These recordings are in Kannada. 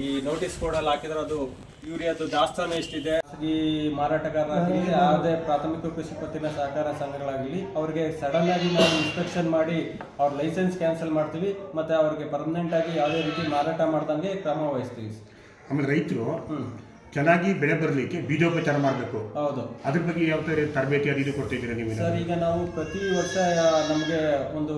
ಈ ನೋಟಿಸ್ ಬೋರ್ಡಲ್ಲಿ ಹಾಕಿದ್ರೆ ಅದು ಯೂರಿಯಾದು ದಾಸ್ತಾನು ಎಷ್ಟಿದೆ? ಈ ಮಾರಾಟಗಾರರಾಗಲಿ ಯಾವುದೇ ಪ್ರಾಥಮಿಕ ಕೃಷಿ ಪತ್ತಿನ ಸಹಕಾರ ಸಂಘಗಳಾಗಲಿ ಅವ್ರಿಗೆ ಸಡನ್ ಆಗಿ ನಾವು ಇನ್ಸ್ಪೆಕ್ಷನ್ ಮಾಡಿ ಅವ್ರ ಲೈಸೆನ್ಸ್ ಕ್ಯಾನ್ಸಲ್ ಮಾಡ್ತೀವಿ ಮತ್ತೆ ಅವ್ರಿಗೆ ಪರ್ಮನೆಂಟ್ ಆಗಿ ಯಾವುದೇ ರೀತಿ ಮಾರಾಟ ಮಾಡ್ದಂಗೆ ಕ್ರಮ ವಹಿಸ್ತೀವಿ. ಆಮೇಲೆ ರೈತರು ಚೆನ್ನಾಗಿ ಬೆಳೆ ಬರಲಿಕ್ಕೆ ಬೀಜೋಪಚಾರ ಮಾಡಬೇಕು. ಹೌದು. ಅದ್ರ ಬಗ್ಗೆ ಯಾವ ಥರ ತರಬೇತಿ ಅದು ಇದು ಕೊಡ್ತಿದ್ದೀರಾ ನೀವು ಸರ್ ಈಗ ನಾವು ಪ್ರತಿ ವರ್ಷ ನಮಗೆ ಒಂದು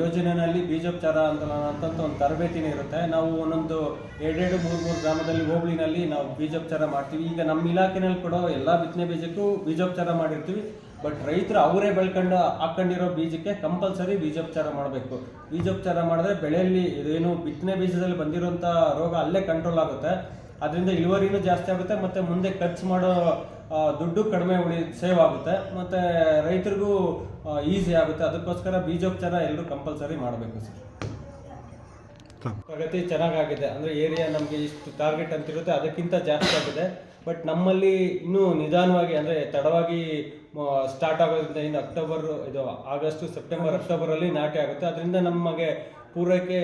ಯೋಜನೆಯಲ್ಲಿ ಬೀಜೋಪಚಾರ ಅಂತ ಅಂತ ಒಂದು ತರಬೇತಿನೇ ಇರುತ್ತೆ. ನಾವು ಒಂದೊಂದು ಎರಡೆರಡು ಮೂರು ಮೂರು ಗ್ರಾಮದಲ್ಲಿ ಹೋಬಳಿನಲ್ಲಿ ನಾವು ಬೀಜೋಪಚಾರ ಮಾಡ್ತೀವಿ. ಈಗ ನಮ್ಮ ಇಲಾಖೆನಲ್ಲಿ ಕೊಡೋ ಎಲ್ಲ ಬಿತ್ತನೆ ಬೀಜಕ್ಕೂ ಬೀಜೋಪಚಾರ ಮಾಡಿರ್ತೀವಿ. ಬಟ್ ರೈತರು ಅವರೇ ಬೆಳ್ಕೊಂಡು ಹಾಕೊಂಡಿರೋ ಬೀಜಕ್ಕೆ ಕಂಪಲ್ಸರಿ ಬೀಜೋಪಚಾರ ಮಾಡಬೇಕು. ಬೀಜೋಪಚಾರ ಮಾಡಿದ್ರೆ ಬೆಳೆಯಲ್ಲಿ ಇದೇನು ಬಿತ್ತನೆ ಬೀಜದಲ್ಲಿ ಬಂದಿರುವಂಥ ರೋಗ ಅಲ್ಲೇ ಕಂಟ್ರೋಲ್ ಆಗುತ್ತೆ. ಅದರಿಂದ ಇಳುವರಿನೂ ಜಾಸ್ತಿ ಆಗುತ್ತೆ, ಮತ್ತೆ ಮುಂದೆ ಖರ್ಚು ಮಾಡೋ ದುಡ್ಡು ಕಡಿಮೆ ಉಳಿ, ಸೇವ್ ಆಗುತ್ತೆ, ಮತ್ತೆ ರೈತರಿಗೂ ಈಸಿ ಆಗುತ್ತೆ. ಅದಕ್ಕೋಸ್ಕರ ಬೀಜೋಪಚಾರ ಎಲ್ಲರೂ ಕಂಪಲ್ಸರಿ ಮಾಡಬೇಕು ಸರ್. ಪ್ರಗತಿ ಚೆನ್ನಾಗಾಗಿದೆ. ಅಂದ್ರೆ ಏರಿಯಾ ನಮಗೆ ಇಷ್ಟು ಟಾರ್ಗೆಟ್ ಅಂತಿರುತ್ತೆ ಅದಕ್ಕಿಂತ ಜಾಸ್ತಿ ಆಗಿದೆ. ಬಟ್ ನಮ್ಮಲ್ಲಿ ಇನ್ನೂ ನಿಧಾನವಾಗಿ, ಅಂದ್ರೆ ತಡವಾಗಿ ಸ್ಟಾರ್ಟ್ ಆಗೋದ್ರಿಂದ ಇನ್ನು ಅಕ್ಟೋಬರ್ ಇದು ಆಗಸ್ಟ್ ಸೆಪ್ಟೆಂಬರ್ ಅಕ್ಟೋಬರಲ್ಲಿ ನಾಟಿ ಆಗುತ್ತೆ. ಅದರಿಂದ ನಮಗೆ ಪೂರೈಕೆ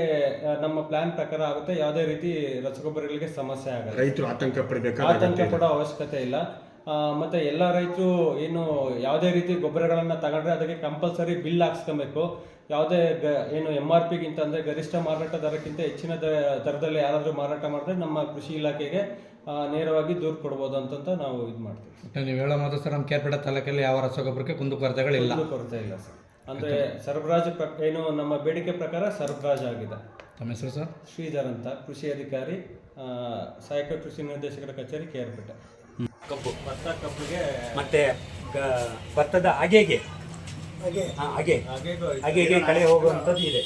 ನಮ್ಮ ಪ್ಲಾನ್ ಪ್ರಕಾರ ಆಗುತ್ತೆ. ಯಾವುದೇ ರೀತಿ ರಸಗೊಬ್ಬರಗಳಿಗೆ ಸಮಸ್ಯೆ ಆಗಲ್ಲ. ರೈತರು ಆತಂಕ ಪಡಬೇಕಾದ ಆತಂಕ ಪಡೋ ಅವಶ್ಯಕತೆ ಇಲ್ಲ. ಆ, ಮತ್ತೆ ಎಲ್ಲ ರೈತರು ಏನು ಯಾವುದೇ ರೀತಿ ಗೊಬ್ಬರಗಳನ್ನ ತಗೊಂಡ್ರೆ ಅದಕ್ಕೆ ಕಂಪಲ್ಸರಿ ಬಿಲ್ ಹಾಕ್ಸ್ಕೊಬೇಕು. ಯಾವುದೇ ಗ ಏನು ಎಂ ಆರ್ ಪಿಗಿಂತ ಅಂದರೆ ಗರಿಷ್ಠ ಮಾರಾಟ ದರಕ್ಕಿಂತ ಹೆಚ್ಚಿನ ದ- ದರದಲ್ಲಿ ಯಾರಾದರೂ ಮಾರಾಟ ಮಾಡಿದ್ರೆ ನಮ್ಮ ಕೃಷಿ ಇಲಾಖೆಗೆ ನೇರವಾಗಿ ದೂರು ಕೊಡ್ಬೋದು ಅಂತಂತ ನಾವು ಇದು ಮಾಡ್ತೀವಿ. ನೀವು ಹೇಳೋ ಮಾತು ಸರ್ ನಮ್ಮ ಕೇರ್ಪೇಟೆ ತಾಲೂಕಲ್ಲಿ ಯಾವ ರಸಗೊಬ್ಬರಕ್ಕೆ ಕುಂದು ಕೊರತೆಗಳಿಲ್ಲ. ಕೊರತೆ ಇಲ್ಲ ಸರ್. ಅಂದರೆ ಸರಬರಾಜು ಪ್ರ ಏನು ನಮ್ಮ ಬೇಡಿಕೆ ಪ್ರಕಾರ ಸರಬರಾಜು ಆಗಿದೆ. ತಮ್ಮ ಹೆಸರು ಸರ್? ಶ್ರೀಧರ್ ಅಂತ ಕೃಷಿ ಅಧಿಕಾರಿ ಆ, ಸಹಾಯಕ ಕೃಷಿ ನಿರ್ದೇಶಕರ ಕಚೇರಿ ಕೇರ್ಪೇಟೆ. ಕಬ್ಬು. ಭತ್ತ ಕಬ್ಬಿಗೆ ಮತ್ತೆ ಗ- ಭತ್ತದ ಅಗೆಗೆ. ಹಾ, ಅಗೆ. ಹಾಗೆಗೂ ಅಗೆಗೆ ಕಳೆ ಹೋಗುವಂಥದ್ದು ಇದೆ.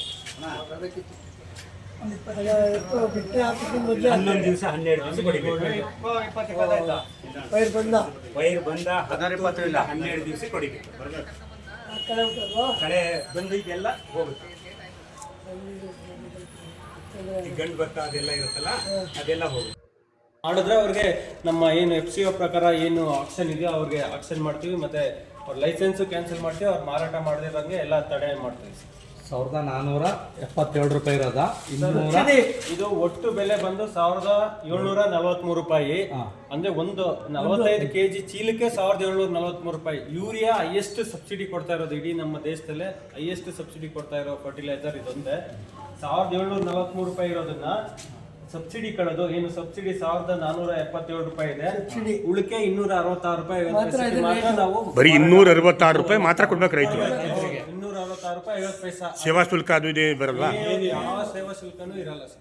ಹನ್ನೊಂದು ದಿವಸ ಹನ್ನೆರಡು ದಿವಸ ಕೊಡಿಬೇಕು ವೈರ್ ಬಂದ. ಹದಿನಾರು ಹನ್ನೆರಡು ದಿವಸ ಹೊಡಿಬೇಕು ಕಳೆ ಬಂದು ಇದೆಲ್ಲ ಹೋಗುತ್ತೆ. ಗಂಡು ಭತ್ತ ಅದೆಲ್ಲ ಇರುತ್ತಲ್ಲ, ಅದೆಲ್ಲ ಹೋಗುತ್ತೆ. ಮಾಡಿದ್ರೆ ಅವ್ರಿಗೆ ನಮ್ಮ ಏನು ಎಫ್ ಸಿ ಒ ಪ್ರಕಾರ ಏನು ಆಕ್ಷನ್ ಇದೆಯೋ ಅವ್ರಿಗೆ ಆಕ್ಷನ್ ಮಾಡ್ತೀವಿ, ಮತ್ತೆ ಅವ್ರ ಲೈಸೆನ್ಸು ಕ್ಯಾನ್ಸಲ್ ಮಾಡ್ತೀವಿ, ಅವ್ರು ಮಾರಾಟ ಮಾಡದಿರಂಗೆ ಎಲ್ಲ ತಡೆ ಮಾಡ್ತೀವಿ. ಸಾವಿರದ ನಾನ್ನೂರ ಎಪ್ಪತ್ತೇಳು ರೂಪಾಯಿ ಇರೋದ. ಇನ್ನೂರ ಇದು ಒಟ್ಟು ಬೆಲೆ ಬಂದು ಸಾವಿರದ ಏಳ್ನೂರ ನಲವತ್ಮೂರು ರೂಪಾಯಿ. ಅಂದ್ರೆ ಒಂದು ನಲವತ್ತೈದು ಕೆಜಿ ಚೀಲಕ್ಕೆ ಸಾವಿರದ ಏಳ್ನೂರ ನಲವತ್ಮೂರು ರೂಪಾಯಿ. ಯೂರಿಯಾ ಹೈಯೆಸ್ಟ್ ಸಬ್ಸಿಡಿ ಕೊಡ್ತಾ ಇರೋದು ಇಡೀ ನಮ್ಮ ದೇಶದಲ್ಲೇ. ಹೈಯೆಸ್ಟ್ ಸಬ್ಸಿಡಿ ಕೊಡ್ತಾ ಇರೋ ಫರ್ಟಿಲೈಸರ್ ಇದೊಂದೇ. ಸಾವಿರದ ಏಳ್ನೂರ ನಲವತ್ಮೂರು ರೂಪಾಯಿ ಇರೋದನ್ನ ಸಬ್ಸಿಡಿ ಕಳೆದು ಏನು ಸಬ್ಸಿಡಿ ಸಾವಿರದ ನಾನೂರ ಎಪ್ಪತ್ತೇಳು ರೂಪಾಯಿ ಇದೆ. ಉಳಿಕೆ ಇನ್ನೂರ ಅರವತ್ತಾರು ರೂಪಾಯಿ. ಮಾತ್ರ ನಾವು ಬರೀ ಇನ್ನೂರ ಅರವತ್ತಾರು ರೂಪಾಯಿ ಮಾತ್ರ ಕೊಡ್ಬೇಕು ರೈತರು. ರೂಪಾಯಿ ಐವತ್ತು ಪೈಸಾ ಸೇವಾ ಶುಲ್ಕ ಅದು ಇದೆ ಬರಲ್ಲ? ಏನು ಯಾವ ಸೇವಾ ಶುಲ್ಕನೂ ಇರಲ್ಲ ಸರ್.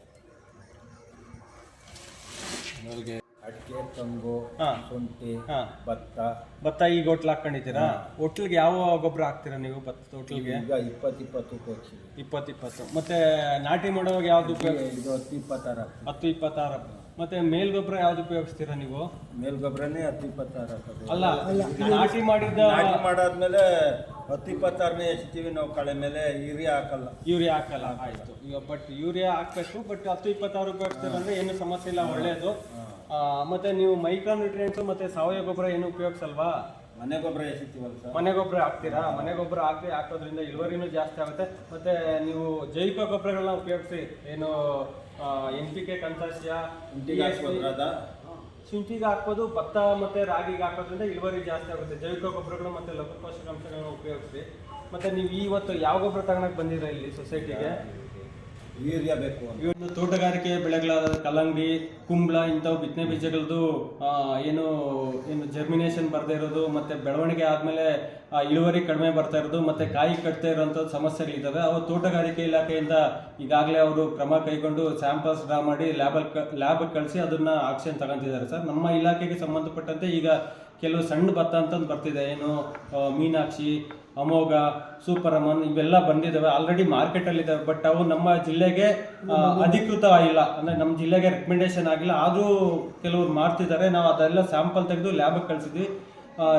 ಅಡಿಕೆ ತಂಗು ಹಾ. ಶುಂಠಿ ಹಾ. ಭತ್ತ. ಭತ್ತ ಈಗ ಹೋಟ್ಲ್ ಹಾಕೊಂಡಿದ್ದೀರಾ ಹೋಟ್ಲಿಗೆ ಯಾವ ಗೊಬ್ಬರ ಹಾಕ್ತೀರಾ ನೀವು ಭತ್ತದ ಹೋಟ್ಲಿಗೆ ಈಗ ಇಪ್ಪತ್ತು ಇಪ್ಪತ್ತು ಉಪಯೋಗಿಸಿದ್ವಿ ಇಪ್ಪತ್ತು ಇಪ್ಪತ್ತು ಮತ್ತೆ ನಾಟಿ ಮಾಡೋವಾಗ ಯಾವ್ದು ಉಪಯೋಗ? ಇದು ಹತ್ತು ಇಪ್ಪತ್ತಾರು ಹಾಕ್ತೀವಿ ಹತ್ತು ಇಪ್ಪತ್ತಾರು ಮತ್ತೆ ಮೇಲ್ ಗೊಬ್ಬರ ಯಾವ್ದು ಉಪಯೋಗಿಸ್ತೀರಾ ನೀವು? ಮೇಲ್ಗೊಬ್ಬರನೇ ಹತ್ತು ಇಪ್ಪತ್ತಾರು ಹಾಕೋದು ಅಲ್ಲ ನಾಟಿ ಮಾಡಿದ್ದ ನಾಟಿ ಮಾಡಾದ್ಮೇಲೆ ಹತ್ತು ಇಪ್ಪತ್ತಾರನೇ ಎಸ್ತೀವಿ ನಾವು ಕಳೆ ಮೇಲೆ ಯೂರಿಯಾ ಹಾಕಲ್ಲ. ಯೂರಿಯಾ ಹಾಕಲ್ಲ ಆಯ್ತು. ಈಗ ಬಟ್ ಯೂರಿಯಾ ಹಾಕ್ಬೇಕು ಬಟ್ ಹತ್ತು ಇಪ್ಪತ್ತಾರು ಉಪಯೋಗಿಸ್ತೀರ ಅಂದ್ರೆ ಏನು ಸಮಸ್ಯೆ ಇಲ್ಲ ಒಳ್ಳೆಯದು ಆ, ಮತ್ತೆ ನೀವು ಮೈಕ್ರೋ ನ್ಯೂಟ್ರಿಯೆಂಟ್ಸ್ ಮತ್ತೆ ಸಾವಯವ ಗೊಬ್ಬರ ಏನು ಉಪಯೋಗಿಸಲ್ವಾ? ಮನೆ ಗೊಬ್ಬರ ಎಸಿತೀವಲ್ಲ ಸರ್. ಮನೆ ಗೊಬ್ಬರ ಹಾಕ್ತೀರಾ? ಮನೆ ಗೊಬ್ಬರ ಹಾಕಿ ಹಾಕೋದ್ರಿಂದ ಇಳುವರಿನೂ ಜಾಸ್ತಿ ಆಗುತ್ತೆ. ಮತ್ತೆ ನೀವು ಜೈವಿಕ ಗೊಬ್ಬರಗಳನ್ನ ಉಪಯೋಗಿಸಿ ಏನು ಎನ್ ಪಿ ಕೆ ಕನ್ಸಾಸಿಯ ಅದ? ಶುಂಠಿಗೆ ಹಾಕ್ಬೋದು, ಭತ್ತ ಮತ್ತೆ ರಾಗಿಗೆ ಹಾಕೋದ್ರಿಂದ ಇಳುವರಿ ಜಾಸ್ತಿ ಆಗುತ್ತೆ. ಜೈವಿಕ ಗೊಬ್ಬರಗಳು ಮತ್ತೆ ಲಘು ಪೋಷಕಾಂಶಗಳನ್ನ ಉಪಯೋಗಿಸಿ ಮತ್ತೆ ನೀವು ಇವತ್ತು ಯಾವ ಗೊಬ್ಬರ ತಗೊಳಕ್ ಬಂದಿರ ಇಲ್ಲಿ ಸೊಸೈಟಿಗೆ ಯೂರಿಯಾ ಬೇಕು ಇವತ್ತು ತೋಟಗಾರಿಕೆ ಬೆಳೆಗಳಾದ ಕಲ್ಲಂಗಡಿ, ಕುಂಬಳ ಇಂಥವು ಬಿತ್ತನೆ ಬೀಜಗಳದ್ದು ಏನು ಏನು ಜರ್ಮಿನೇಷನ್ ಬರದೇ ಇರೋದು, ಮತ್ತು ಬೆಳವಣಿಗೆ ಆದಮೇಲೆ ಇಳುವರಿ ಕಡಿಮೆ ಬರ್ತಾ ಇರೋದು, ಮತ್ತು ಕಾಯಿ ಕಟ್ತಾ ಇರೋಂಥ ಸಮಸ್ಯೆಗಳಿದ್ದಾವೆ. ಅವು ತೋಟಗಾರಿಕೆ ಇಲಾಖೆಯಿಂದ ಈಗಾಗಲೇ ಅವರು ಕ್ರಮ ಕೈಗೊಂಡು ಸ್ಯಾಂಪಲ್ಸ್ ಡ್ರಾ ಮಾಡಿ ಲ್ಯಾಬಲ್ಲಿ ಲ್ಯಾಬ್ ಕಳಿಸಿ ಅದನ್ನು ಆಕ್ಷನ್ ತಗೊಂತಿದ್ದಾರೆ ಸರ್. ನಮ್ಮ ಇಲಾಖೆಗೆ ಸಂಬಂಧಪಟ್ಟಂತೆ ಈಗ ಕೆಲವು ಸಣ್ಣ ಭತ್ತ ಅಂತಂದು ಬರ್ತಿದೆ. ಏನು ಮೀನಾಕ್ಷಿ, ಅಮೋಘ ಸೂಪರ್ ಅಮನ್ ಇವೆಲ್ಲ ಬಂದಿದ್ದಾವೆ. ಆಲ್ರೆಡಿ ಮಾರ್ಕೆಟಲ್ಲಿದ್ದಾವೆ ಬಟ್ ಅವು ನಮ್ಮ ಜಿಲ್ಲೆಗೆ ಅಧಿಕೃತ ಆಗಿಲ್ಲ ಅಂದರೆ ನಮ್ಮ ಜಿಲ್ಲೆಗೆ ರೆಕಮೆಂಡೇಶನ್ ಆಗಿಲ್ಲ. ಆದರೂ ಕೆಲವರು ಮಾರ್ತಿದ್ದಾರೆ. ನಾವು ಅದೆಲ್ಲ ಸ್ಯಾಂಪಲ್ ತೆಗೆದು ಲ್ಯಾಬಿಗೆ ಕಳಿಸಿದ್ವಿ.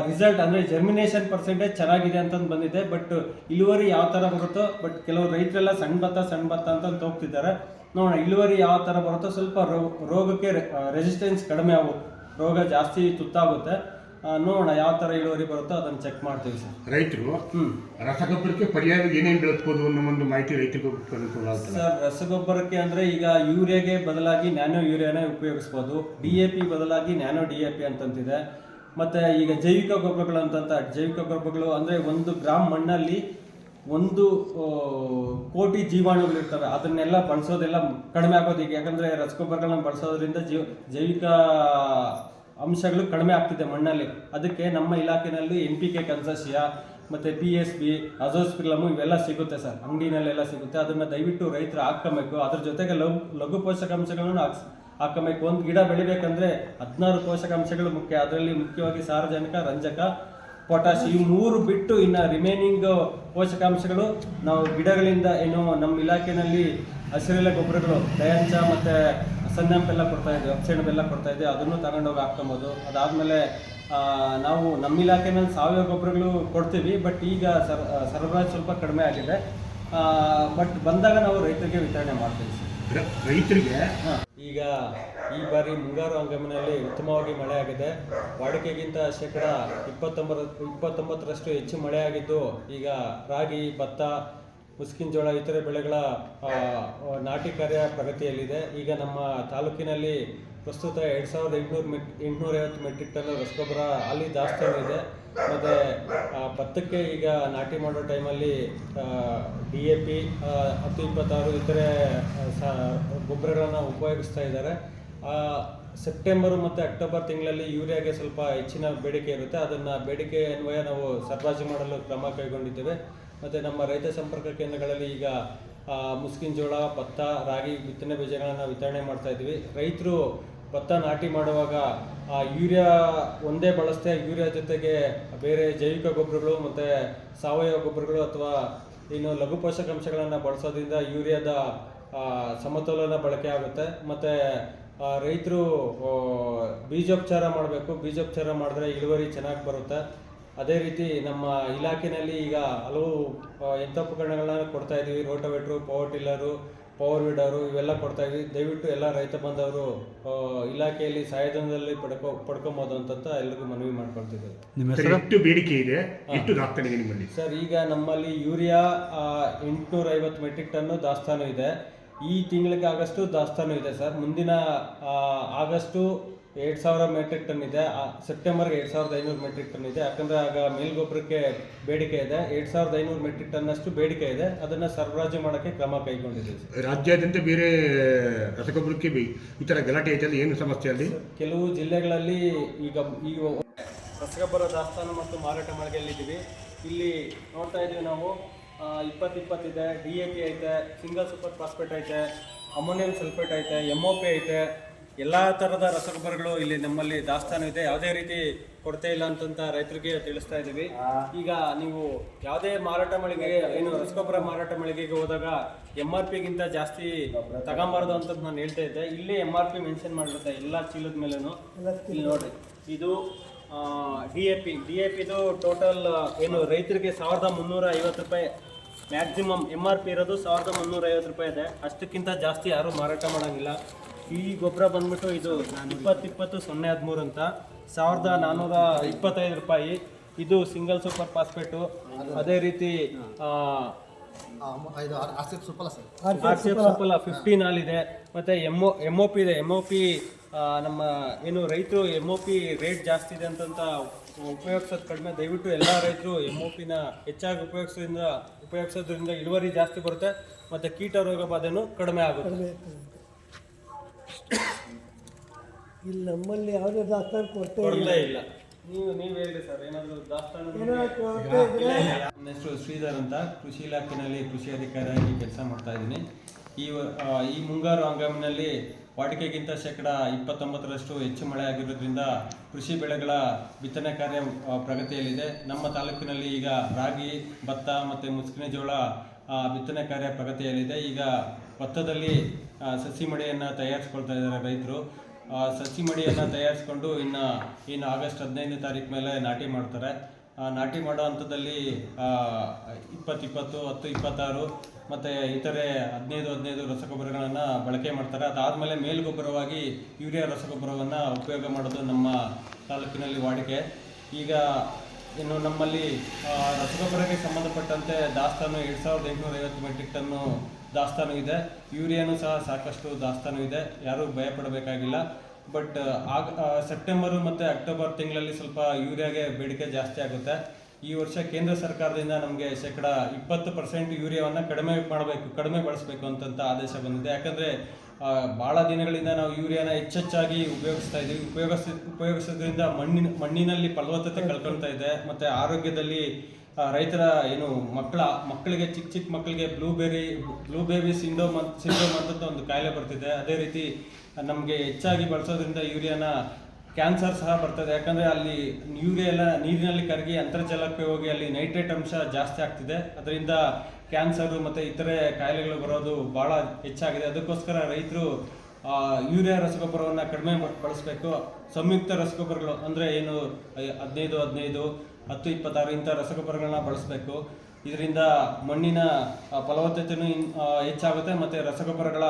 ರಿಸಲ್ಟ್ ಅಂದರೆ ಜರ್ಮಿನೇಷನ್ ಪರ್ಸೆಂಟೇಜ್ ಚೆನ್ನಾಗಿದೆ ಅಂತಂದು ಬಂದಿದೆ. ಬಟ್ ಇಳುವರಿ ಯಾವ ಥರ ಬರುತ್ತೋ ಬಟ್ ಕೆಲವು ರೈತರೆಲ್ಲ ಸಣ್ಣ ಭತ್ತ ಸಣ್ಣ ಭತ್ತ ಅಂತಂದು ಹೋಗ್ತಿದ್ದಾರೆ ನೋಡೋಣ, ಇಳುವರಿ ಯಾವ ಥರ ಬರುತ್ತೋ ಸ್ವಲ್ಪ ರೋಗಕ್ಕೆ ರೆಸಿಸ್ಟೆನ್ಸ್ ಕಡಿಮೆ ಆಗುತ್ತೆ. ರೋಗ ಜಾಸ್ತಿ ತುತ್ತಾಗುತ್ತೆ. ನೋಡೋಣ ಯಾವ ಥರ ಇಳುವರಿ ಬರುತ್ತೋ ಅದನ್ನು ಚೆಕ್ ಮಾಡ್ತೀವಿ ಸರ್. ರೈತರು ರಸಗೊಬ್ಬರಕ್ಕೆ ಪರ್ಯಾಯ ಏನೇನು ಬೆಳೆಸ್ಬೋದು ಅನ್ನೋ ಒಂದು ಮಾಹಿತಿ ರೈತರಿಗೆ ಅನುಕೂಲ ಸರ್ ರಸಗೊಬ್ಬರಕ್ಕೆ ಅಂದ್ರೆ ಈಗ ಯೂರಿಯಾಗೆ ಬದಲಾಗಿ ನ್ಯಾನೋ ಯೂರಿಯಾನ ಉಪಯೋಗಿಸ್ಬೋದು. ಡಿ ಎ ಪಿ ಬದಲಾಗಿ ನ್ಯಾನೋ ಡಿ ಎ ಪಿ ಅಂತಂತಿದೆ. ಮತ್ತೆ ಈಗ ಜೈವಿಕ ಗೊಬ್ಬರಗಳು ಅಂತಂತ ಜೈವಿಕ ಗೊಬ್ಬರಗಳು ಅಂದ್ರೆ ಒಂದು ಗ್ರಾಮ್ ಮಣ್ಣಲ್ಲಿ ಒಂದು ಕೋಟಿ ಜೀವಾಣುಗಳು ಇರ್ತವೆ. ಅದನ್ನೆಲ್ಲ ಬಳಸೋದೆಲ್ಲ ಕಡಿಮೆ ಆಗೋದು ಈಗ. ಯಾಕಂದ್ರೆ ರಸಗೊಬ್ಬರಗಳನ್ನ ಬಳಸೋದ್ರಿಂದ ಜೀವ ಜೈವಿಕ ಅಂಶಗಳು ಕಡಿಮೆ ಆಗ್ತಿದೆ ಮಣ್ಣಲ್ಲಿ. ಅದಕ್ಕೆ ನಮ್ಮ ಇಲಾಖೆಯಲ್ಲಿ ಎನ್ ಪಿ ಕೆ ಕನ್ಸಸಿಯ ಮತ್ತು ಪಿ ಎಸ್ ಬಿ ಅಜೋಸ್ಪಿಲಮು ಇವೆಲ್ಲ ಸಿಗುತ್ತೆ ಸರ್. ಅಂಗಡಿನಲ್ಲೆಲ್ಲ ಸಿಗುತ್ತೆ. ಅದನ್ನು ದಯವಿಟ್ಟು ರೈತರು ಹಾಕ್ಕೊಬೇಕು. ಅದ್ರ ಜೊತೆಗೆ ಲಘು ಲಘು ಪೋಷಕಾಂಶಗಳನ್ನು ಹಾಕ್ಸ್, ಹಾಕ್ಕೊಬೇಕು. ಒಂದು ಗಿಡ ಬೆಳಿಬೇಕಂದ್ರೆ ಹದಿನಾರು ಪೋಷಕಾಂಶಗಳು ಮುಖ್ಯ. ಅದರಲ್ಲಿ ಮುಖ್ಯವಾಗಿ ಸಾರ್ವಜನಿಕ ರಂಜಕ ಪೊಟ್ಯಾಶ್ ಈ ಮೂರು ಬಿಟ್ಟು ಇನ್ನು ರಿಮೈನಿಂಗ್ ಪೋಷಕಾಂಶಗಳು ನಾವು ಗಿಡಗಳಿಂದ ಏನು ನಮ್ಮ ಇಲಾಖೆಯಲ್ಲಿ ಹಸಿರೆಲೆ ಗೊಬ್ಬರಗಳು ದಯಾಂಚ ಮತ್ತು ಸನ್ನಂಪ್ ಎಲ್ಲ ಕೊಡ್ತಾ ಇದ್ದೀವಿ ಅಪ್ಸೆಣ್ ಬೆಲ್ಲ ಕೊಡ್ತಾ ಇದ್ದೀವಿ ಅದನ್ನು ತಗೊಂಡೋಗಿ ಹಾಕ್ಕೊಬೋದು. ಅದಾದಮೇಲೆ ನಾವು ನಮ್ಮ ಇಲಾಖೆನಲ್ಲಿ ಸಾವಯವ ಗೊಬ್ಬರಗಳು ಕೊಡ್ತೀವಿ ಬಟ್ ಈಗ ಸರ್ ಸರಬರಾಜು ಸ್ವಲ್ಪ ಕಡಿಮೆ ಆಗಿದೆ. ಬಟ್ ಬಂದಾಗ ನಾವು ರೈತರಿಗೆ ವಿತರಣೆ ಮಾಡ್ತೀವಿ ಸರ್. ರೈತರಿಗೆ? ಈಗ ಈ ಬಾರಿ ಮುಂಗಾರು ಹಂಗಾಮಿನಲ್ಲಿ ಉತ್ತಮವಾಗಿ ಮಳೆ ಆಗಿದೆ. ವಾಡಿಕೆಗಿಂತ ಶೇಕಡ ಇಪ್ಪತ್ತೊಂಬತ್ತು ಇಪ್ಪತ್ತೊಂಬತ್ತರಷ್ಟು ಹೆಚ್ಚು ಮಳೆ ಆಗಿದ್ದು ಈಗ ರಾಗಿ ಭತ್ತ ಮುಸ್ಕಿನ ಜೋಳ, ಇತರೆ ಬೆಳೆಗಳ ನಾಟಿ ಕಾರ್ಯ ಪ್ರಗತಿಯಲ್ಲಿದೆ. ಈಗ ನಮ್ಮ ತಾಲೂಕಿನಲ್ಲಿ ಪ್ರಸ್ತುತ ಎರಡು ಸಾವಿರದ ಎಂಟುನೂರು ಮೆಟ್, ಎಂಟುನೂರೈವತ್ತು ಮೆಟ್ರಿಕ್ ಟನ್ ರಸಗೊಬ್ಬರ ಅಲ್ಲಿ ದಾಸ್ತಾನು ಇದೆ ಮತ್ತು ಭತ್ತಕ್ಕೆ ಈಗ ನಾಟಿ ಮಾಡೋ ಟೈಮಲ್ಲಿ ಡಿ ಎ ಪಿ ಹತ್ತು ಇಪ್ಪತ್ತಾರು ಇತರೆ ಗೊಬ್ಬರಗಳನ್ನು ಉಪಯೋಗಿಸ್ತಾ ಇದ್ದಾರೆ. ಸೆಪ್ಟೆಂಬರು ಮತ್ತು ಅಕ್ಟೋಬರ್ ತಿಂಗಳಲ್ಲಿ ಯೂರಿಯಾಗೆ ಸ್ವಲ್ಪ ಹೆಚ್ಚಿನ ಬೇಡಿಕೆ ಇರುತ್ತೆ. ಅದನ್ನು ಬೇಡಿಕೆ ಅನ್ವಯ ನಾವು ಸರಬರಾಜು ಮಾಡಲು ಕ್ರಮ ಕೈಗೊಂಡಿದ್ದೇವೆ. ಮತ್ತು ನಮ್ಮ ರೈತ ಸಂಪರ್ಕ ಕೇಂದ್ರಗಳಲ್ಲಿ ಈಗ ಮುಸ್ಕಿನ ಜೋಳ, ಭತ್ತ, ರಾಗಿ ಬಿತ್ತನೆ ಬೀಜಗಳನ್ನು ವಿತರಣೆ ಮಾಡ್ತಾ ಇದ್ದೀವಿ. ರೈತರು ಭತ್ತ ನಾಟಿ ಮಾಡುವಾಗ, ಆ, ಯೂರಿಯಾ ಒಂದೇ ಬಳಸದೆ ಯೂರಿಯಾ ಜೊತೆಗೆ ಬೇರೆ ಜೈವಿಕ ಗೊಬ್ಬರಗಳು ಮತ್ತು ಸಾವಯವ ಗೊಬ್ಬರಗಳು ಅಥವಾ ಇನ್ನು ಲಘು ಪೋಷಕಾಂಶಗಳನ್ನು ಬಳಸೋದ್ರಿಂದ ಯೂರಿಯಾದ ಸಮತೋಲನ ಬಳಕೆ ಆಗುತ್ತೆ. ಮತ್ತು ರೈತರು ಬೀಜೋಪಚಾರ ಮಾಡಬೇಕು. ಬೀಜೋಪಚಾರ ಮಾಡಿದ್ರೆ ಇಳುವರಿ ಚೆನ್ನಾಗಿ ಬರುತ್ತೆ. ಅದೇ ರೀತಿ ನಮ್ಮ ಇಲಾಖೆಯಲ್ಲಿ ಈಗ ಹಲವು ಯಂತ್ರೋಪಕರಣಗಳನ್ನ ಕೊಡ್ತಾ ಇದ್ದೀವಿ. Rotavator power tiller power weeder ಇವೆಲ್ಲ ಕೊಡ್ತಾ ಇದ್ವಿ ದಯವಿಟ್ಟು ಎಲ್ಲ ರೈತ ಬಾಂಧವರು ಇಲಾಖೆಯಲ್ಲಿ ಸಹಾಯಧನದಲ್ಲಿ ಪಡ್ಕೊ ಪಡ್ಕೊಬೋದು ಅಂತ ಎಲ್ಲರಿಗೂ ಮನವಿ ಮಾಡ್ಕೊಳ್ತಿದ್ದೇವೆ. ನಿಮ್ಮ ಸರ್ ಹೆಸರು? ಎಷ್ಟು ಬೇಡಿಕೆ ಇದೆ. ಎಷ್ಟು ದಾಸ್ತಾನು ನಿಮ್ಮಲ್ಲಿ. ಸರ್ ಈಗ ನಮ್ಮಲ್ಲಿ ಯೂರಿಯಾ ಎಂಟುನೂರ ಐವತ್ತು ಮೆಟ್ರಿಕ್ ಟನ್ನು ದಾಸ್ತಾನು ಇದೆ. ಈ ತಿಂಗಳಿಗೆ ಆಗಸ್ಟು ದಾಸ್ತಾನು ಇದೆ ಸರ್. ಮುಂದಿನ ಆಗಸ್ಟು ಎರಡು ಸಾವಿರ ಮೆಟ್ರಿಕ್ ಟನ್ ಇದೆ. ಸೆಪ್ಟೆಂಬರ್ಗೆ ಎರಡು ಸಾವಿರದ ಐನೂರು ಮೆಟ್ರಿಕ್ ಟನ್ ಇದೆ. ಯಾಕಂದರೆ ಆಗ ಮೇಲ್ಗೊಬ್ಬರಕ್ಕೆ ಬೇಡಿಕೆ ಇದೆ. ಎರಡು ಸಾವಿರದ ಐನೂರು ಮೆಟ್ರಿಕ್ ಟನ್ನಷ್ಟು ಬೇಡಿಕೆ ಇದೆ. ಅದನ್ನು ಸರಬರಾಜು ಮಾಡೋಕ್ಕೆ ಕ್ರಮ ಕೈಗೊಂಡಿದ್ದೀವಿ ಸರ್. ರಾಜ್ಯಾದ್ಯಂತ ಬೇರೆ ರಸಗೊಬ್ಬರಕ್ಕೆ ಬಿ- ಈ ಥರ ಗಲಾಟೆ ಐತೆ ಏನು ಸಮಸ್ಯೆ ಅಲ್ಲಿ? ಕೆಲವು ಜಿಲ್ಲೆಗಳಲ್ಲಿ ಈಗ ಈ ರಸಗೊಬ್ಬರ ದಾಸ್ತಾನು ಮತ್ತು ಮಾರಾಟ ಮಳಿಗೆಯಲ್ಲಿದ್ದೀವಿ. ಇಲ್ಲಿ ನೋಡ್ತಾ ಇದ್ದೀವಿ ನಾವು. ಇಪ್ಪತ್ತು ಇಪ್ಪತ್ತಿದೆ ಡಿ ಎ ಪಿ ಐತೆ. ಸಿಂಗಲ್ ಸೂಪರ್ ಫಾಸ್ಫೇಟ್ ಐತೆ. ಅಮೋನಿಯಂ ಸಲ್ಫೇಟ್ ಐತೆ. ಎಂ ಒ ಪಿ ಐತೆ. ಎಲ್ಲ ಥರದ ರಸಗೊಬ್ಬರಗಳು ಇಲ್ಲಿ ನಮ್ಮಲ್ಲಿ ದಾಸ್ತಾನು ಇದೆ. ಯಾವುದೇ ರೀತಿ ಕೊರತೆ ಇಲ್ಲ ಅಂತಂತ ರೈತರಿಗೆ ತಿಳಿಸ್ತಾ ಇದ್ದೀವಿ. ಈಗ ನೀವು ಯಾವುದೇ ಮಾರಾಟ ಮಳಿಗೆಗೆ ಏನು ರಸಗೊಬ್ಬರ ಮಾರಾಟ ಮಳಿಗೆಗೆ ಹೋದಾಗ ಎಂ ಆರ್ ಪಿಗಿಂತ ಜಾಸ್ತಿ ತಗೊಂಬಾರ್ದು ಅಂತ ನಾನು ಹೇಳ್ತಾ ಇದ್ದೆ. ಇಲ್ಲಿ ಎಂ ಆರ್ ಪಿ ಮೆನ್ಷನ್ ಮಾಡಿರುತ್ತೆ ಎಲ್ಲ ಚೀಲದ ಮೇಲೂ ಇಲ್ಲಿ ನೋಡಿ ಇದು D A P D A ಪಿದು total ಏನು ರೈತರಿಗೆ ಸಾವಿರದ ಮುನ್ನೂರ ಐವತ್ತು ರೂಪಾಯಿ ಮ್ಯಾಕ್ಸಿಮಮ್ ಎಂ ಆರ್ ಪಿ ಇರೋದು ಸಾವಿರದ ಮುನ್ನೂರ ಐವತ್ತು ರೂಪಾಯಿ ಇದೆ. ಅಷ್ಟಕ್ಕಿಂತ ಜಾಸ್ತಿ ಯಾರೂ ಮಾರಾಟ ಮಾಡೋಂಗಿಲ್ಲ. ಈ ಗೊಬ್ಬರ ಬಂದ್ಬಿಟ್ಟು ಇದು ಇಪ್ಪತ್ತು ಇಪ್ಪತ್ತು ಸೊನ್ನೆ ಹದಿಮೂರು ಅಂತ. ಸಾವಿರದ ನಾನ್ನೂರ ಇಪ್ಪತ್ತೈದು ರೂಪಾಯಿ. ಇದು ಸಿಂಗಲ್ ಸೂಪರ್ ಫಾಸ್ಫೇಟು ಅದೇ ರೀತಿ ಸೂಪಲ್ ಫಿಫ್ಟೀನ್ ಇದೆ ಮತ್ತು M O M O P ಇದೆ. ಎಂ ಒ ಪಿ ನಮ್ಮ ಏನು ರೈತರು ಎಂ ಒ ಪಿ ರೇಟ್ ಜಾಸ್ತಿ ಇದೆ ಅಂತಂತ ಉಪಯೋಗಿಸೋದು ಕಡಿಮೆ. ದಯವಿಟ್ಟು ಎಲ್ಲ ರೈತರು ಎಂ ಒ ಪಿನ ಹೆಚ್ಚಾಗಿ ಉಪಯೋಗಿಸೋದ್ರಿಂದ ಉಪಯೋಗಿಸೋದ್ರಿಂದ ಇಳುವರಿ ಜಾಸ್ತಿ ಬರುತ್ತೆ. ಮತ್ತು ಕೀಟ ರೋಗ ಬಾಧೆನೂ ಕಡಿಮೆ ಆಗುತ್ತೆ. ಇಲ್ಲಿ ನಮ್ಮಲ್ಲಿ ಯಾವುದೇ ದಾಸ್ತಾನು ಕೊಡ್ತೇ ಇಲ್ಲ. ನೀವು ನೀವು ಹೇಳಿ ಸರ್ ಏನಾದರೂ ದಾಸ್ತಾನು ಕೊರತೆ ಇದ್ರೆ ನನ್ನ ಹೆಸರು ಶ್ರೀಧರ್ ಅಂತ. ಕೃಷಿ ಇಲಾಖೆಯಲ್ಲಿ ಕೃಷಿ ಅಧಿಕಾರಿಯಾಗಿ ಕೆಲಸ ಮಾಡ್ತಾ ಇದ್ದೀನಿ. ಈ ಈ ಮುಂಗಾರು ಹಂಗಾಮಿನಲ್ಲಿ ವಾಡಿಕೆಗಿಂತ ಶೇಕಡ ಇಪ್ಪತ್ತೊಂಬತ್ತರಷ್ಟು ಹೆಚ್ಚು ಮಳೆ ಆಗಿರೋದ್ರಿಂದ ಕೃಷಿ ಬೆಳೆಗಳ ಬಿತ್ತನೆ ಕಾರ್ಯ ಪ್ರಗತಿಯಲ್ಲಿದೆ. ನಮ್ಮ ತಾಲೂಕಿನಲ್ಲಿ ಈಗ ರಾಗಿ ಭತ್ತ ಮತ್ತು ಮುಸ್ಕಿನ ಜೋಳ ಆ, ಬಿತ್ತನೆ ಕಾರ್ಯ ಪ್ರಗತಿಯಲ್ಲಿದೆ. ಈಗ ಭತ್ತದಲ್ಲಿ ಆ, ಸಸಿ ಮಡೆಯನ್ನು ತಯಾರಿಸ್ಕೊಳ್ತಾ ಇದ್ದಾರೆ ರೈತರು. ಸಸಿ ಮಡಿಯನ್ನು ತಯಾರಿಸ್ಕೊಂಡು ಇನ್ನು ಇನ್ನು ಆಗಸ್ಟ್ ಹದಿನೈದನೇ ತಾರೀಕು ಮೇಲೆ ನಾಟಿ ಮಾಡ್ತಾರೆ. ನಾಟಿ ಮಾಡೋ ಹಂತದಲ್ಲಿ ಇಪ್ಪತ್ತು ಇಪ್ಪತ್ತು ಹತ್ತು, ಇಪ್ಪತ್ತಾರು, ಮತ್ತು ಇತರೆ ಹದಿನೈದು ಹದಿನೈದು ರಸಗೊಬ್ಬರಗಳನ್ನು ಬಳಕೆ ಮಾಡ್ತಾರೆ. ಅದಾದಮೇಲೆ ಮೇಲ್ಗೊಬ್ಬರವಾಗಿ ಯೂರಿಯಾ ರಸಗೊಬ್ಬರವನ್ನು ಉಪಯೋಗ ಮಾಡೋದು ನಮ್ಮ ತಾಲೂಕಿನಲ್ಲಿ ವಾಡಿಕೆ. ಈಗ ಇನ್ನು ನಮ್ಮಲ್ಲಿ ರಸಗೊಬ್ಬರಕ್ಕೆ ಸಂಬಂಧಪಟ್ಟಂತೆ ದಾಸ್ತಾನು ಎರಡು ಸಾವಿರದ ಎಂಟುನೂರ ಐವತ್ತು ಮೆಟ್ರಿಕ್ ಟನ್ನು ದಾಸ್ತಾನು ಇದೆ. ಯೂರಿಯಾನು ಸಹ ಸಾಕಷ್ಟು ದಾಸ್ತಾನು ಇದೆ. ಯಾರೂ ಭಯಪಡಬೇಕಾಗಿಲ್ಲ. ಬಟ್ ಆಗ ಸೆಪ್ಟೆಂಬರು ಮತ್ತು ಅಕ್ಟೋಬರ್ ತಿಂಗಳಲ್ಲಿ ಸ್ವಲ್ಪ ಯೂರಿಯಾಗೆ ಬೇಡಿಕೆ ಜಾಸ್ತಿ ಆಗುತ್ತೆ. ಈ ವರ್ಷ ಕೇಂದ್ರ ಸರ್ಕಾರದಿಂದ ನಮಗೆ ಶೇಕಡ ಇಪ್ಪತ್ತು ಪರ್ಸೆಂಟ್ ಯೂರಿಯಾವನ್ನು ಕಡಿಮೆ ಮಾಡಬೇಕು, ಕಡಿಮೆ ಬಳಸಬೇಕು ಅಂತಂತ ಆದೇಶ ಬಂದಿದೆ. ಯಾಕಂದರೆ ಭಾಳ ದಿನಗಳಿಂದ ನಾವು ಯೂರಿಯಾನ ಹೆಚ್ಚೆಚ್ಚಾಗಿ ಉಪಯೋಗಿಸ್ತಾ ಇದ್ದೀವಿ. ಉಪಯೋಗಿಸ್, ಉಪಯೋಗಿಸೋದ್ರಿಂದ ಮಣ್ಣಿನ, ಮಣ್ಣಿನಲ್ಲಿ ಫಲವತ್ತತೆ ಕಳ್ಕೊಳ್ತಾ ಇದೆ. ಮತ್ತು ಆರೋಗ್ಯದಲ್ಲಿ ರೈತರ ಏನು ಮಕ್ಕಳ, ಮಕ್ಕಳಿಗೆ, ಚಿಕ್ಕ ಚಿಕ್ಕ ಮಕ್ಕಳಿಗೆ ಬ್ಲೂಬೆರಿ ಬ್ಲೂಬೇಬಿ ಸಿಂಡೋಮ್ ಸಿಂಡೋಮ್ ಅಂತ ಒಂದು ಕಾಯಿಲೆ ಬರ್ತಿದೆ. ಅದೇ ರೀತಿ ನಮಗೆ ಹೆಚ್ಚಾಗಿ ಬಳಸೋದ್ರಿಂದ ಯೂರಿಯಾನ ಕ್ಯಾನ್ಸರ್ ಸಹ ಬರ್ತದೆ. ಯಾಕಂದರೆ ಅಲ್ಲಿ ನೀರೇ ಎಲ್ಲ, ನೀರಿನಲ್ಲಿ ಕರಗಿ ಅಂತರ್ಜಲಕ್ಕೆ ಹೋಗಿ ಅಲ್ಲಿ ನೈಟ್ರೇಟ್ ಅಂಶ ಜಾಸ್ತಿ ಆಗ್ತಿದೆ. ಅದರಿಂದ ಕ್ಯಾನ್ಸರು ಮತ್ತು ಇತರೆ ಕಾಯಿಲೆಗಳು ಬರೋದು ಭಾಳ ಹೆಚ್ಚಾಗಿದೆ. ಅದಕ್ಕೋಸ್ಕರ ರೈತರು ಯೂರಿಯಾ ರಸಗೊಬ್ಬರವನ್ನು ಕಡಿಮೆ ಬಳಸಬೇಕು. ಸಂಯುಕ್ತ ರಸಗೊಬ್ಬರಗಳು ಅಂದರೆ ಏನು? ಹದಿನೈದು ಹದಿನೈದು, ಹತ್ತು, ಇಪ್ಪತ್ತಾರು ಇಂಥ ರಸಗೊಬ್ಬರಗಳನ್ನ ಬಳಸಬೇಕು. ಇದರಿಂದ ಮಣ್ಣಿನ ಫಲವತ್ತತೆಯೂ ಹೆಚ್ಚಾಗುತ್ತೆ. ಮತ್ತು ರಸಗೊಬ್ಬರಗಳ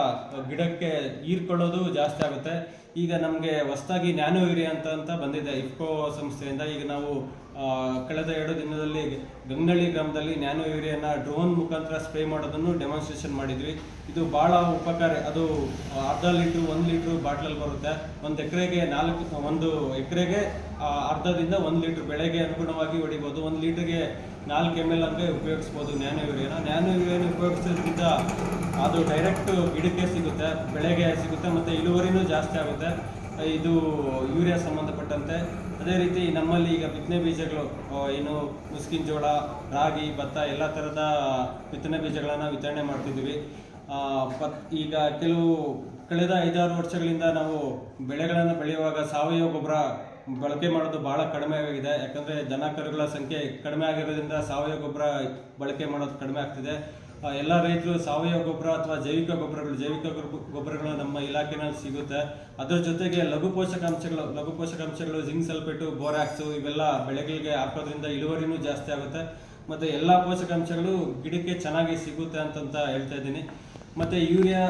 ಗಿಡಕ್ಕೆ ಹೀರ್ಕೊಳ್ಳೋದು ಜಾಸ್ತಿ ಆಗುತ್ತೆ. ಈಗ ನಮಗೆ ಹೊಸದಾಗಿ ನ್ಯಾನೋ ಯೂರಿಯಾ ಅಂತ ಅಂತ ಬಂದಿದೆ. ಇಫ್ಕೋ ಸಂಸ್ಥೆಯಿಂದ ಈಗ ನಾವು ಕಳೆದ ಎರಡು ದಿನದಲ್ಲಿ ಗಂಗನಳ್ಳಿ ಗ್ರಾಮದಲ್ಲಿ ನ್ಯಾನೋ ಯೂರಿಯಾನ ಡ್ರೋನ್ ಮುಖಾಂತರ ಸ್ಪ್ರೇ ಮಾಡೋದನ್ನು ಡೆಮಾನ್ಸ್ಟ್ರೇಷನ್ ಮಾಡಿದ್ವಿ. ಇದು ಭಾಳ ಉಪಕಾರಿ. ಅದು, ಅರ್ಧ ಲೀಟ್ರು, ಒಂದು ಲೀಟ್ರು ಬಾಟ್ಲಲ್ಲಿ ಬರುತ್ತೆ. ಒಂದು ಎಕರೆಗೆ ನಾಲ್ಕು, ಒಂದು ಎಕರೆಗೆ ಅರ್ಧದಿಂದ ಒಂದು ಲೀಟ್ರ್ ಬೆಳೆಗೆ ಅನುಗುಣವಾಗಿ ಹೊಡಿಬೋದು. ಒಂದು ಲೀಟ್ರಿಗೆ ನಾಲ್ಕು ಎಂ ಎಲ್ ಅಂದರೆ ಉಪಯೋಗಿಸ್ಬೋದು ನ್ಯಾನೋ ಯೂರಿಯಾನ ನ್ಯಾನೋ ಯೂರಿಯಾನ ಉಪಯೋಗಿಸೋದ್ರಿಂದ ಅದು ಡೈರೆಕ್ಟ್ ಗಿಡಕ್ಕೆ ಸಿಗುತ್ತೆ, ಬೆಳೆಗೆ ಸಿಗುತ್ತೆ, ಮತ್ತು ಇಳುವರಿನೂ ಜಾಸ್ತಿ ಆಗುತ್ತೆ. ಇದು ಯೂರಿಯಾ ಸಂಬಂಧಪಟ್ಟಂತೆ. ಅದೇ ರೀತಿ ನಮ್ಮಲ್ಲಿ ಈಗ ಬಿತ್ತನೆ ಬೀಜಗಳು ಏನು ಮುಸ್ಕಿನ ಜೋಳ, ರಾಗಿ, ಭತ್ತ, ಎಲ್ಲ ಥರದ ಬಿತ್ತನೆ ಬೀಜಗಳನ್ನು ವಿತರಣೆ ಮಾಡ್ತಿದ್ದೀವಿ. ಈಗ ಕೆಲವು ಕಳೆದ ಐದಾರು ವರ್ಷಗಳಿಂದ ನಾವು ಬೆಳೆಗಳನ್ನು ಬೆಳೆಯುವಾಗ ಸಾವಯವ ಗೊಬ್ಬರ ಬಳಕೆ ಮಾಡೋದು ಭಾಳ ಕಡಿಮೆ ಆಗಿದೆ. ಯಾಕಂದರೆ ದನ ಕರುಗಳ ಸಂಖ್ಯೆ ಕಡಿಮೆ ಆಗಿರೋದ್ರಿಂದ ಸಾವಯವ ಗೊಬ್ಬರ ಬಳಕೆ ಮಾಡೋದು ಕಡಿಮೆ ಆಗ್ತಿದೆ. ಎಲ್ಲ ರೈತರು ಸಾವಯವ ಗೊಬ್ಬರ ಅಥವಾ ಜೈವಿಕ ಗೊಬ್ಬರಗಳು, ಜೈವಿಕ ಗೊಬ್ಬ- ಗೊಬ್ಬರಗಳು ನಮ್ಮ ಇಲಾಖೆನಲ್ಲಿ ಸಿಗುತ್ತೆ. ಅದರ ಜೊತೆಗೆ ಲಘು ಪೋಷಕಾಂಶಗಳು ಲಘು ಪೋಷಕಾಂಶಗಳು ಜಿಂಕ್ ಸಲ್ಫೇಟು ಬೋರಾಕ್ಸು ಇವೆಲ್ಲ ಬೆಳೆಗಳಿಗೆ ಹಾಕೋದ್ರಿಂದ ಇಳುವರಿನೂ ಜಾಸ್ತಿ ಆಗುತ್ತೆ. ಮತ್ತು ಎಲ್ಲ ಪೋಷಕಾಂಶಗಳು ಗಿಡಕ್ಕೆ ಚೆನ್ನಾಗಿ ಸಿಗುತ್ತೆ ಅಂತಂತ ಹೇಳ್ತಾ ಇದ್ದೀನಿ. ಮತ್ತು ಯೂರಿಯಾ